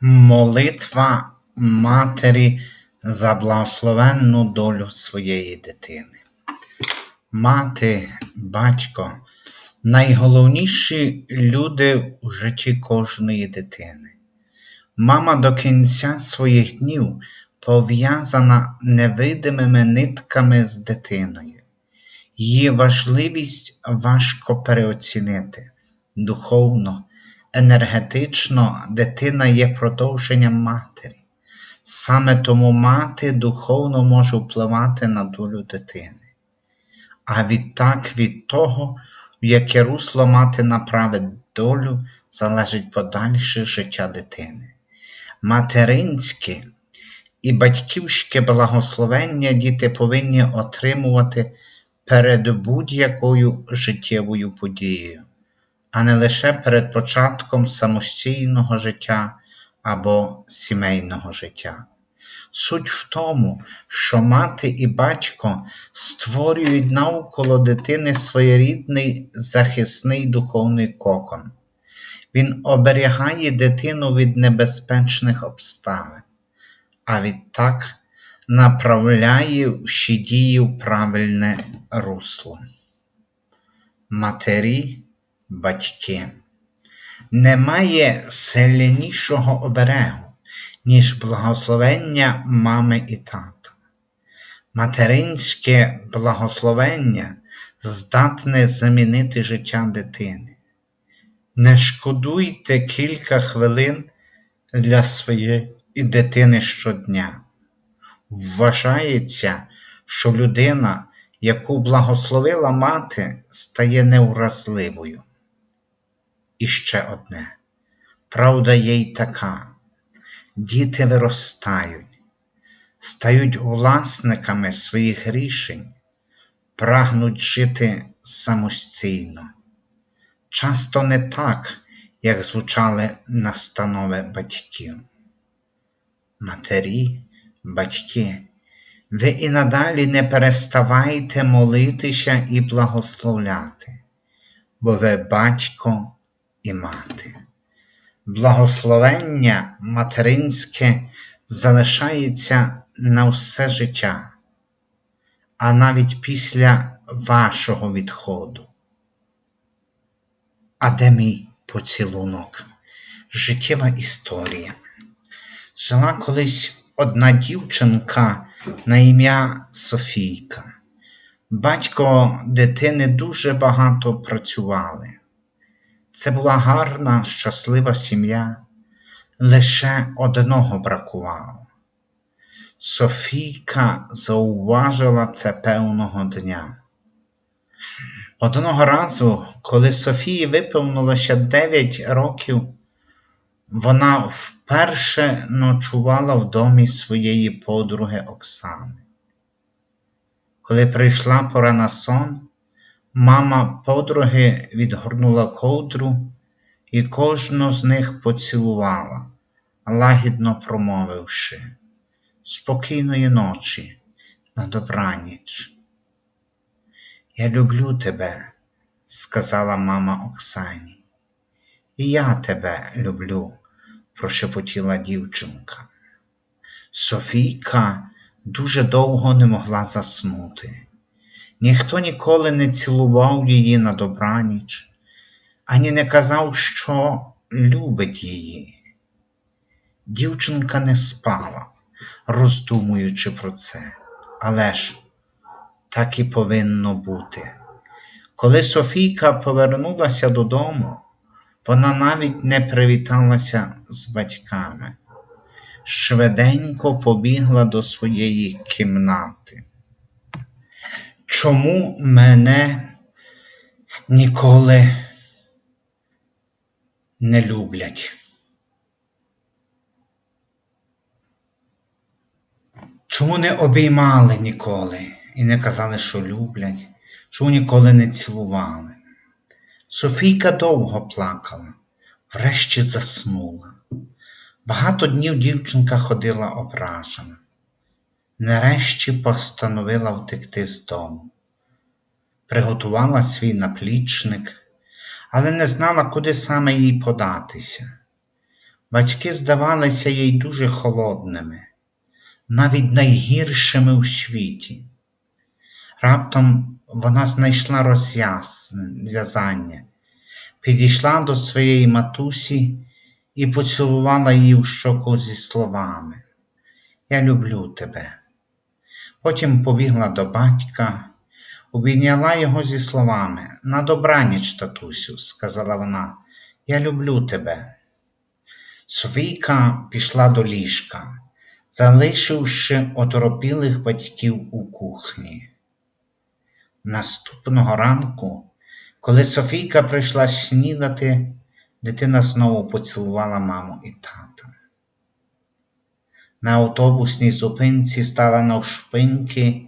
Молитва матері за благословенну долю своєї дитини. Мати, батько найголовніші люди у житті кожної дитини. Мама до кінця своїх днів пов'язана невидимими нитками з дитиною. Її важливість важко переоцінити духовно, енергетично дитина є продовженням матері. Саме тому мати духовно може впливати на долю дитини. А відтак від того, в яке русло мати направить долю, залежить подальше життя дитини. Материнське і батьківське благословення діти повинні отримувати перед будь-якою життєвою подією, а не лише перед початком самостійного життя або сімейного життя. Суть в тому, що мати і батько створюють навколо дитини своєрідний захисний духовний кокон. Він оберігає дитину від небезпечних обставин, а відтак направляє всі дії в правильне русло. Матері, батьки. Немає сильнішого оберегу, ніж благословення мами і тата. Материнське благословення здатне замінити життя дитини. Не шкодуйте кілька хвилин для своєї дитини щодня. Вважається, що людина, яку благословила мати, стає невразливою. І ще одне. Правда є й така: діти виростають, стають власниками своїх рішень, прагнуть жити самостійно. Часто не так, як звучали настанови батьків. Матері, батьки, ви і надалі не переставайте молитися і благословляти, бо ви батько і мати. Благословення материнське залишається на все життя, а навіть після вашого відходу. А де мій поцілунок? Життєва історія. Жила колись одна дівчинка на ім'я Софійка. Батько дитини дуже багато працювали. Це була гарна, щаслива сім'я, лише одного бракувало. Софійка зауважила це певного дня. Одного разу, коли Софії виповнилося 9 років, вона вперше ночувала в домі своєї подруги Оксани. Коли прийшла пора на сон, мама подруги відгорнула ковдру і кожну з них поцілувала, лагідно промовивши спокійної ночі на добраніч. Я люблю тебе, сказала мама Оксані. І я тебе люблю, прошепотіла дівчинка. Софійка дуже довго не могла заснути. Ніхто ніколи не цілував її на добраніч, ані не казав, що любить її. Дівчинка не спала, роздумуючи про це, але ж так і повинно бути. Коли Софійка повернулася додому, вона навіть не привіталася з батьками, швиденько побігла до своєї кімнати. Чому мене ніколи не люблять? Чому не обіймали ніколи і не казали, що люблять, чому ніколи не цілували? Софійка довго плакала, врешті заснула. Багато днів дівчинка ходила ображена. Нарешті постановила втекти з дому. Приготувала свій наплічник, але не знала, куди саме їй податися. Батьки здавалися їй дуже холодними, навіть найгіршими у світі. Раптом вона знайшла розв'язання, підійшла до своєї матусі і поцілувала її в щоку зі словами Я люблю тебе. Потім побігла до батька, обійняла його зі словами На добраніч, татусю, сказала вона, я люблю тебе. Софійка пішла до ліжка, залишивши оторопілих батьків у кухні. Наступного ранку, коли Софійка прийшла снідати, дитина знову поцілувала маму і тата. На автобусній зупинці стала навшпиньки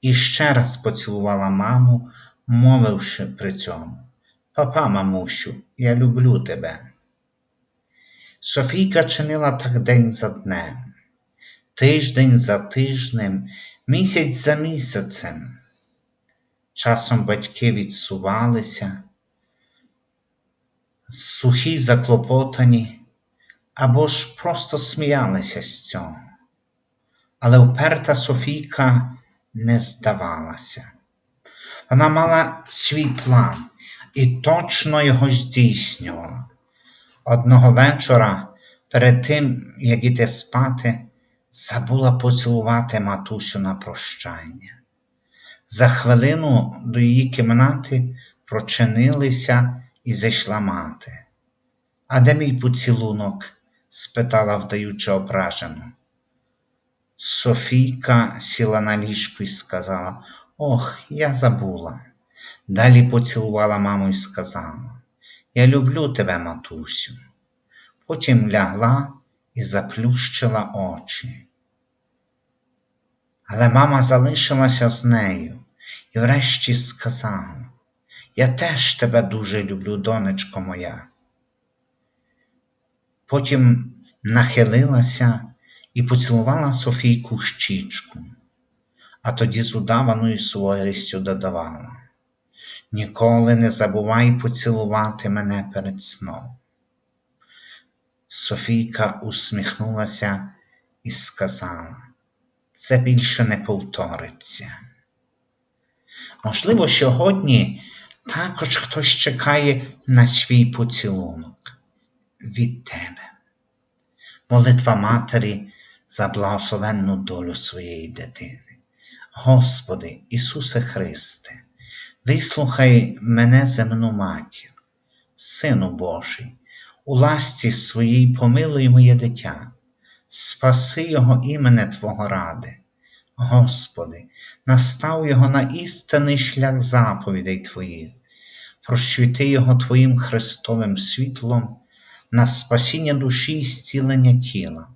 і ще раз поцілувала маму, мовивши при цьому Папа, мамусю, я люблю тебе. Софійка чинила так день за днем, тиждень за тижнем, місяць за місяцем. Часом батьки відсувалися, сухі заклопотані, або ж просто сміялися з цього. Але вперта Софійка не здавалася. Вона мала свій план і точно його здійснювала. Одного вечора, перед тим, як іти спати, забула поцілувати матусю на прощання. За хвилину до її кімнати прочинилися і зайшла мати. А де мій поцілунок? Спитала вдаючи ображену. Софійка сіла на ліжку і сказала Ох, я забула. Далі поцілувала маму і сказала Я люблю тебе, матусю. Потім лягла і заплющила очі. Але мама залишилася з нею і врешті сказала Я теж тебе дуже люблю, донечко моя. Потім нахилилася і поцілувала Софійку щічку, а тоді з удаваною суворістю додавала Ніколи не забувай поцілувати мене перед сном. Софійка усміхнулася і сказала це більше не повториться. Можливо, сьогодні також хтось чекає на свій поцілунок від тебе. Молитва Матері за благословенну долю своєї дитини. Господи, Ісусе Христе, вислухай мене земну матір, Сину Божий, у ласці своїй помилуй моє дитя спаси його імене Твого ради. Господи, настав його на істинний шлях заповідей Твоїх, просвіти його Твоїм Христовим світлом на спасіння душі і зцілення тіла.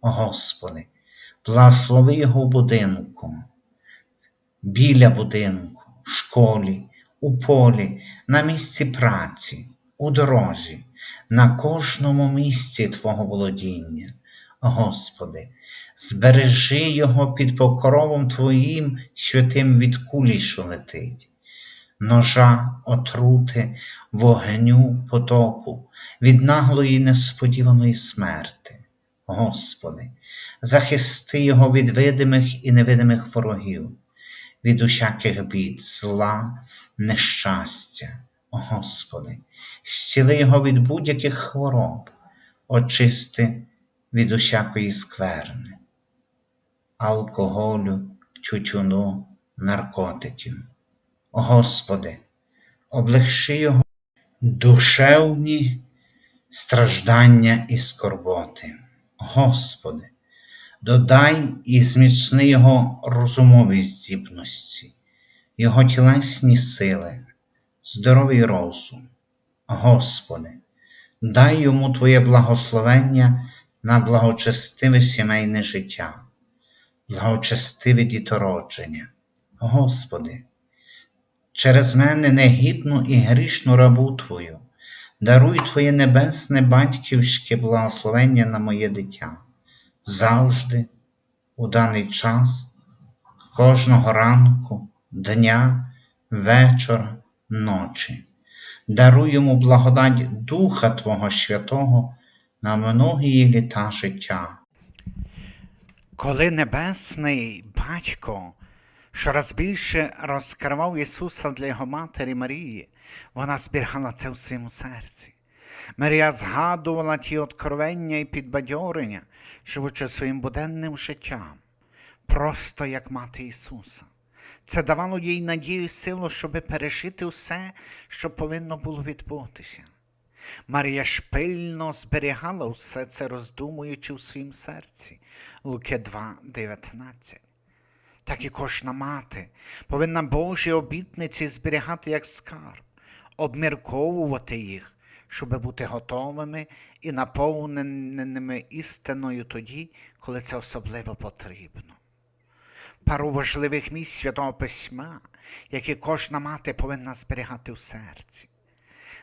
Господи, благослови його в будинку, біля будинку, в школі, у полі, на місці праці, у дорозі, на кожному місці Твого володіння. Господи, збережи його під покровом Твоїм святим від кулі, що летить, ножа, отрути, вогню, потопу, від наглої несподіваної смерти. Господи, захисти його від видимих і невидимих ворогів, від усяких бід, зла, нещастя. Господи, зціли його від будь-яких хвороб, очисти від усякої скверни, алкоголю, тютюну, наркотиків. Господи, облегши його душевні страждання і скорботи. Господи, додай і зміцни його розумові здібності, його тілесні сили, здоровий розум. Господи, дай йому Твоє благословення на благочестиве сімейне життя, благочестиве дітородження. Господи, через мене негідну і грішну рабу Твою, даруй Твоє небесне батьківське благословення на моє дитя завжди, у даний час, кожного ранку, дня, вечора, ночі. Даруй йому благодать Духа Твого Святого на многі літа життя. Коли Небесний Батько щораз більше розкривав Ісуса для його матері Марії, вона зберігала це в своєму серці. Марія згадувала ті откровення і підбадьорення, живучи своїм буденним життям, просто як мати Ісуса. Це давало їй надію і силу, щоб пережити все, що повинно було відбутися. Марія пильно зберігала все це, роздумуючи у своїм серці. Луки 2, 19. Так і кожна мати повинна Божі обітниці зберігати як скарб, обмірковувати їх, щоб бути готовими і наповненими істиною тоді, коли це особливо потрібно. Пару важливих місць Святого Письма, які кожна мати повинна зберігати в серці.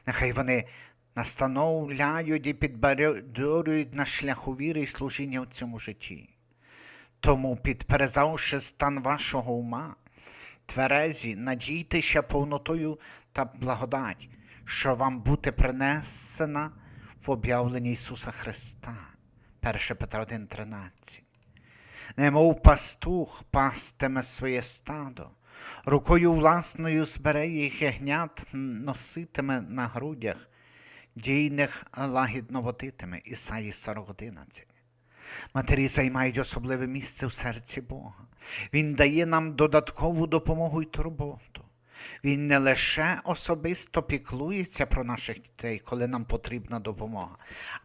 Нехай вони настановляють і підбадьорюють на шляху віри і служіння в цьому житті. Тому, підперезавши стан вашого ума, тверезі, надійтеся повнотою та благодать, що вам буде принесена в об'явленні Ісуса Христа. 1 Петра 1,13 немов пастух пастиме своє стадо, рукою власною збере їх ягнят, носитиме на грудях, дійних лагідно водитиме. Ісаї 40.11. Матері займають особливе місце в серці Бога. Він дає нам додаткову допомогу і турботу. Він не лише особисто піклується про наших дітей, коли нам потрібна допомога,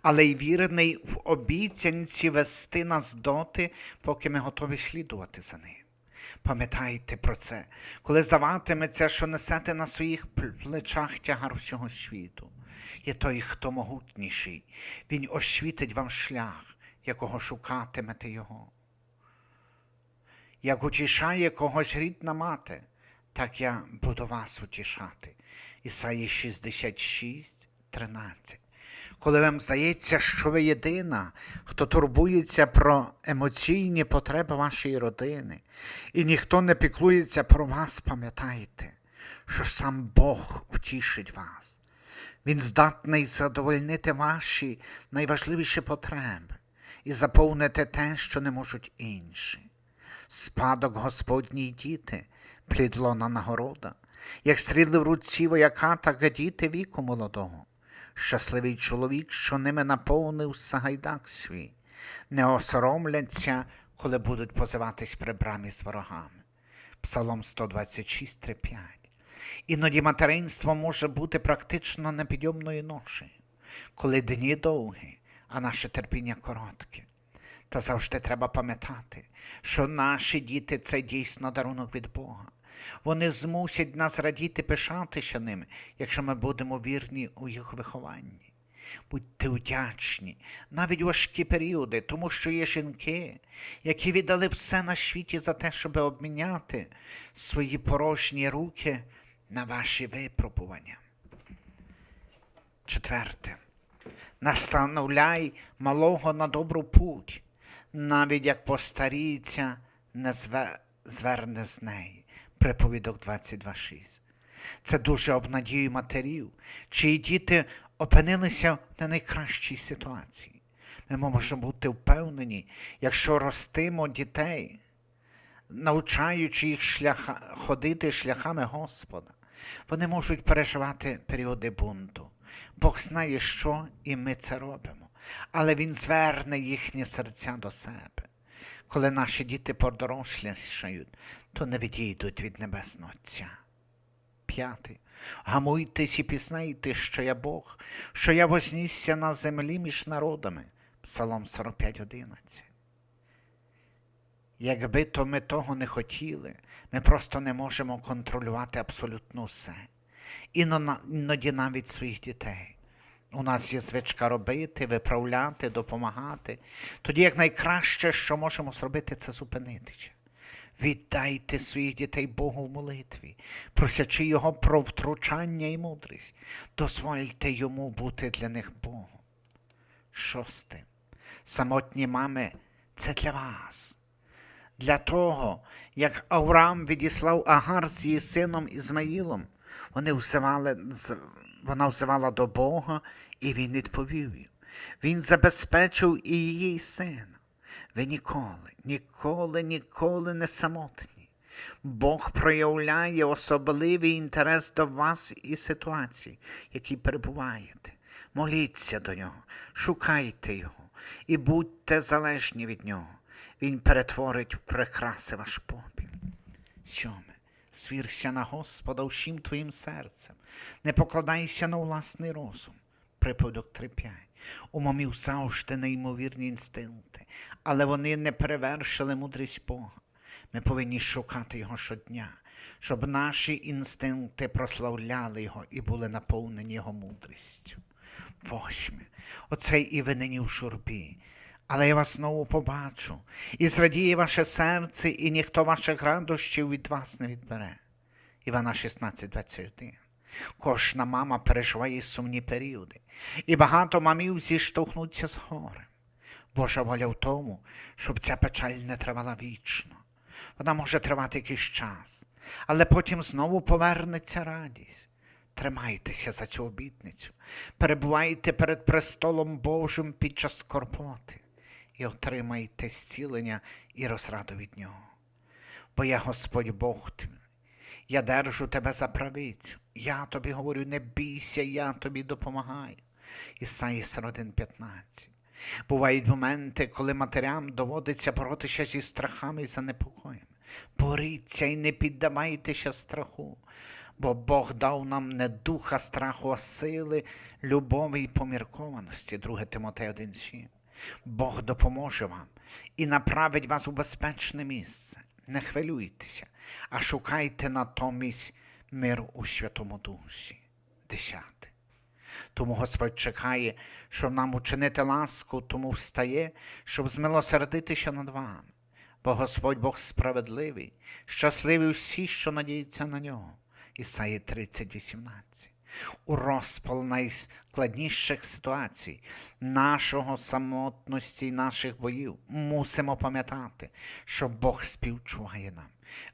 але й вірний в обіцянці вести нас доти, поки ми готові слідувати за ним. Пам'ятайте про це, коли здаватиметься, що несете на своїх плечах тягар всього світу. Є той, хто могутніший, він освітить вам шлях, якого шукатимете його. Як утішає когось рідна мати, так я буду вас утішати. Ісаї 66, 13. Коли вам здається, що ви єдина, хто турбується про емоційні потреби вашої родини, і ніхто не піклується про вас, пам'ятайте, що сам Бог утішить вас. Він здатний задовольнити ваші найважливіші потреби і заповнити те, що не можуть інші. Спадок Господній діти, плід лона нагорода, як стріли в руці вояка, так діти віку молодого. Щасливий чоловік, що ними наповнив сагайдак свій, не осоромляться, коли будуть позиватись при брамі з ворогами. Псалом 126, 3, 5. Іноді материнство може бути практично непідйомною ношею, коли дні довгі, а наше терпіння коротке. Та завжди треба пам'ятати, що наші діти це дійсно дарунок від Бога. Вони змусять нас радіти пишатися ними, якщо ми будемо вірні у їх вихованні. Будьте вдячні навіть важкі періоди, тому що є жінки, які віддали все на світі за те, щоб обміняти свої порожні руки на ваші випробування. Четверте. Настановляй малого на добру путь, навіть як постаріється, не зверне з неї. Приповідок 22.6. Це дуже обнадіює матерів, чиї діти опинилися на найкращій ситуації. Ми можемо бути впевнені, якщо ростимо дітей, навчаючи їх шляха, ходити шляхами Господа, вони можуть переживати періоди бунту. Бог знає, що, і ми це робимо, але Він зверне їхні серця до себе. Коли наші діти подорослішають, то не відійдуть від Небесного Отця. П'яте. Гамуйтесь і пізнайте, що я Бог, що я вознісся на землі між народами. Псалом 45.11. Якби то ми того не хотіли, ми просто не можемо контролювати абсолютно все. Іно- Іноді навіть своїх дітей. У нас є звичка робити, виправляти, допомагати. Тоді як найкраще, що можемо зробити, це зупинитися. Віддайте своїх дітей Богу в молитві, просячи Його про втручання і мудрість. Дозвольте йому бути для них Богом. Шосте. Самотні мами це для вас. Для того, як Авраам відіслав Агар з її сином Ізмаїлом, вони взивали, вона взивала до Бога, і він відповів їй. Він забезпечив і її сина. Ви ніколи, ніколи, ніколи не самотні. Бог проявляє особливий інтерес до вас і ситуацій, в якій перебуваєте. Моліться до нього, шукайте його і будьте залежні від нього. Він перетворить в прикраси ваш попіл. Сьоме. Свірся на Господа всім твоїм серцем, не покладайся на власний розум. Припадок 3.5. У момів завжди неймовірні інстинкти, але вони не перевершили мудрість Бога. Ми повинні шукати Його щодня, щоб наші інстинкти прославляли Його і були наповнені Його мудрістю. Восьме. Оцей і ви нині в шурбі. Але я вас знову побачу, і зрадіє ваше серце, і ніхто ваших радощів від вас не відбере. Івана 16, 21. Кожна мама переживає сумні періоди, і багато мамів зіштовхнуться з горем. Божа воля в тому, щоб ця печаль не тривала вічно. Вона може тривати якийсь час, але потім знову повернеться радість. Тримайтеся за цю обітницю, перебувайте перед престолом Божим під час скорботи і отримайте зцілення і розраду від нього. Бо я Господь Бог твій, я держу тебе за правицю, я тобі говорю, не бійся, я тобі допомагаю. Ісаї 41.15. Бувають моменти, коли матерям доводиться боротися зі страхами і занепокоями. Боріться і не піддавайтеся страху, бо Бог дав нам не духа страху, а сили, любові і поміркованості, 2 Тимотея 1.7. Бог допоможе вам і направить вас у безпечне місце. Не хвилюйтеся, а шукайте натомість мир у Святому Дусі. Десяте. Тому Господь чекає, щоб нам учинити ласку, тому встає, щоб змилосердитися над вами. Бо Господь Бог справедливий, щасливі всі, що надіються на нього. Ісаї 30, 18. У розпал найскладніших ситуацій, нашого самотності і наших боїв мусимо пам'ятати, що Бог співчуває нам.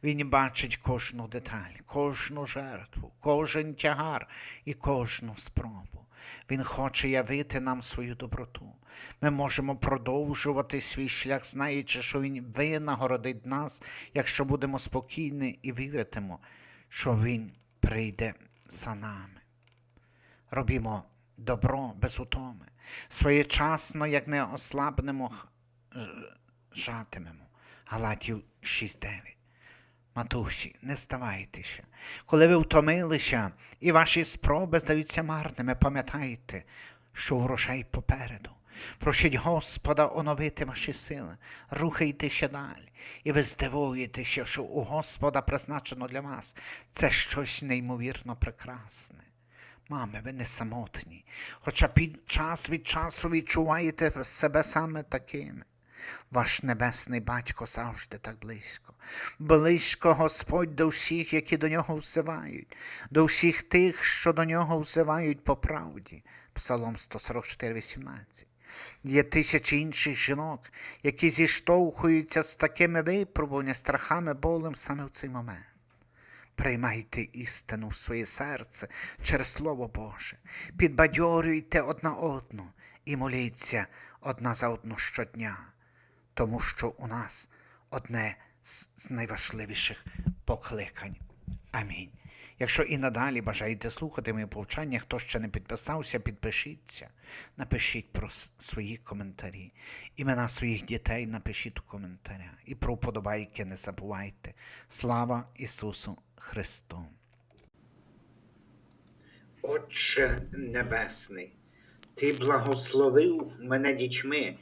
Він бачить кожну деталь, кожну жертву, кожен тягар і кожну спробу. Він хоче явити нам свою доброту. Ми можемо продовжувати свій шлях, знаючи, що Він винагородить нас, якщо будемо спокійні і віритимо, що Він прийде за нами. Робімо добро без утоми, своєчасно, як не ослабнемо, жатимемо. Галатів 6.9. Матусі, не здавайтеся. Коли ви втомилися і ваші спроби здаються марними, пам'ятайте, що врожай попереду. Просіть Господа оновити ваші сили, рухайтеся далі, і ви здивуєтеся, що у Господа призначено для вас це щось неймовірно прекрасне. Мами, ви не самотні, хоча під час від часу відчуваєте себе саме такими. Ваш небесний батько завжди так близько. Близько Господь до всіх, які до нього взивають, до всіх тих, що до нього взивають по правді. Псалом 144, 18. Є тисячі інших жінок, які зіштовхуються з такими випробуваннями, страхами, болем саме в цей момент. Приймайте істину в своє серце через Слово Боже, підбадьорюйте одна одну і моліться одна за одну щодня, тому що у нас одне з найважливіших покликань. Амінь. Якщо і надалі бажаєте слухати моє повчання, хто ще не підписався, підпишіться, напишіть про свої коментарі. Імена своїх дітей напишіть у коментарях. І про вподобайки не забувайте. Слава Ісусу Христу! Отче Небесний, Ти благословив мене дітьми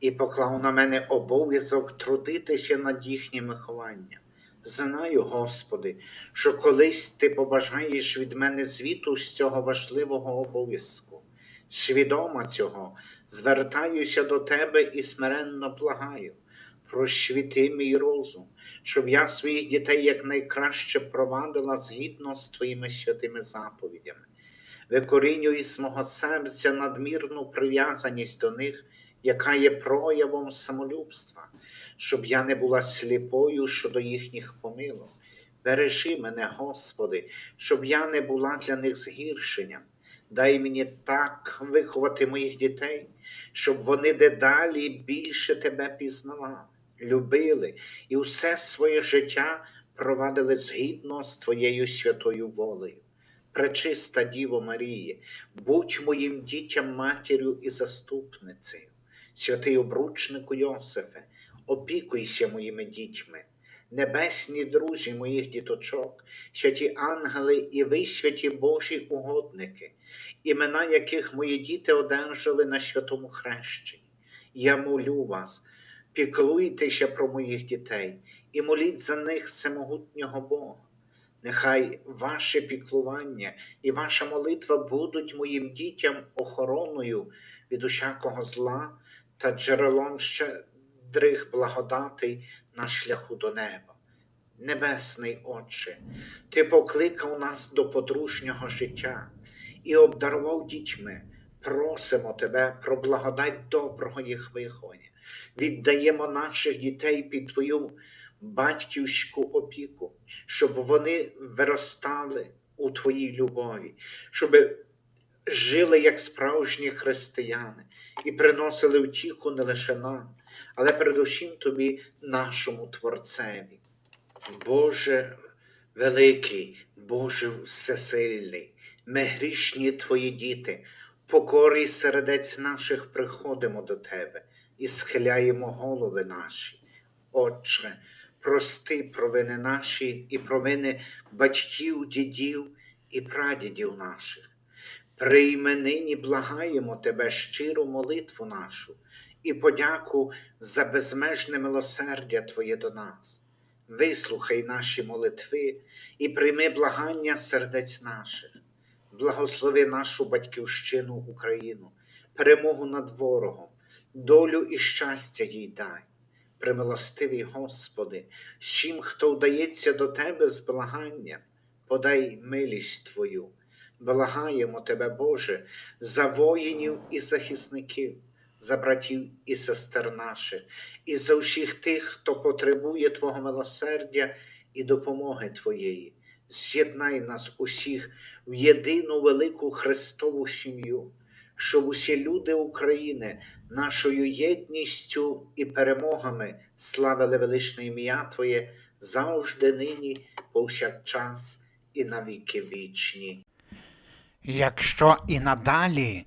і поклав на мене обов'язок трудитися над їхнім вихованням. Знаю, Господи, що колись Ти побажаєш від мене звіту з цього важливого обов'язку. Свідома цього, звертаюся до Тебе і смиренно благаю. Просвіти мій розум, щоб я своїх дітей якнайкраще провадила згідно з Твоїми святими заповідями викорінюй з мого серця надмірну прив'язаність до них, яка є проявом самолюбства, щоб я не була сліпою щодо їхніх помилок. Бережи мене, Господи, щоб я не була для них згіршенням. Дай мені так виховати моїх дітей, щоб вони дедалі більше тебе пізнавали, любили і усе своє життя провадили згідно з твоєю святою волею. Пречиста Діво Маріє, будь моїм дітям матір'ю і заступницею. Святий обручнику Йосифе, опікуйся моїми дітьми. Небесні друзі моїх діточок, святі ангели і ви, святі Божі угодники, імена яких мої діти одержали на святому хрещенні. Я молю вас, піклуйтеся про моїх дітей і моліть за них всемогутнього Бога. Нехай ваше піклування і ваша молитва будуть моїм дітям охороною від усякого зла та джерелом щедрих благодатей на шляху до неба. Небесний Отче, Ти покликав нас до подружнього життя і обдарував дітьми. Просимо Тебе про благодать доброго їх виховання. Віддаємо наших дітей під Твою батьківську опіку, щоб вони виростали у Твоїй любові, щоб жили як справжні християни і приносили втіху не лише нам, але передусім Тобі, нашому Творцеві. Боже великий, Боже всесильний, ми грішні Твої діти, покорі сердець наших приходимо до Тебе і схиляємо голови наші. Отче, прости провини наші і провини батьків, дідів і прадідів наших. Прийми нині, благаємо Тебе щиру молитву нашу і подяку за безмежне милосердя Твоє до нас. Вислухай наші молитви і прийми благання сердець наших. Благослови нашу батьківщину Україну, перемогу над ворогом, долю і щастя їй дай. Примилостивий Господи, всім, хто вдається до Тебе з благанням, подай милість Твою. Благаємо Тебе, Боже, за воїнів і захисників, за братів і сестер наших, і за всіх тих, хто потребує Твого милосердя і допомоги Твоєї. З'єднай нас усіх в єдину велику Христову сім'ю, щоб усі люди України нашою єдністю і перемогами славили величне ім'я Твоє завжди нині, повсякчас і навіки вічні. Якщо і надалі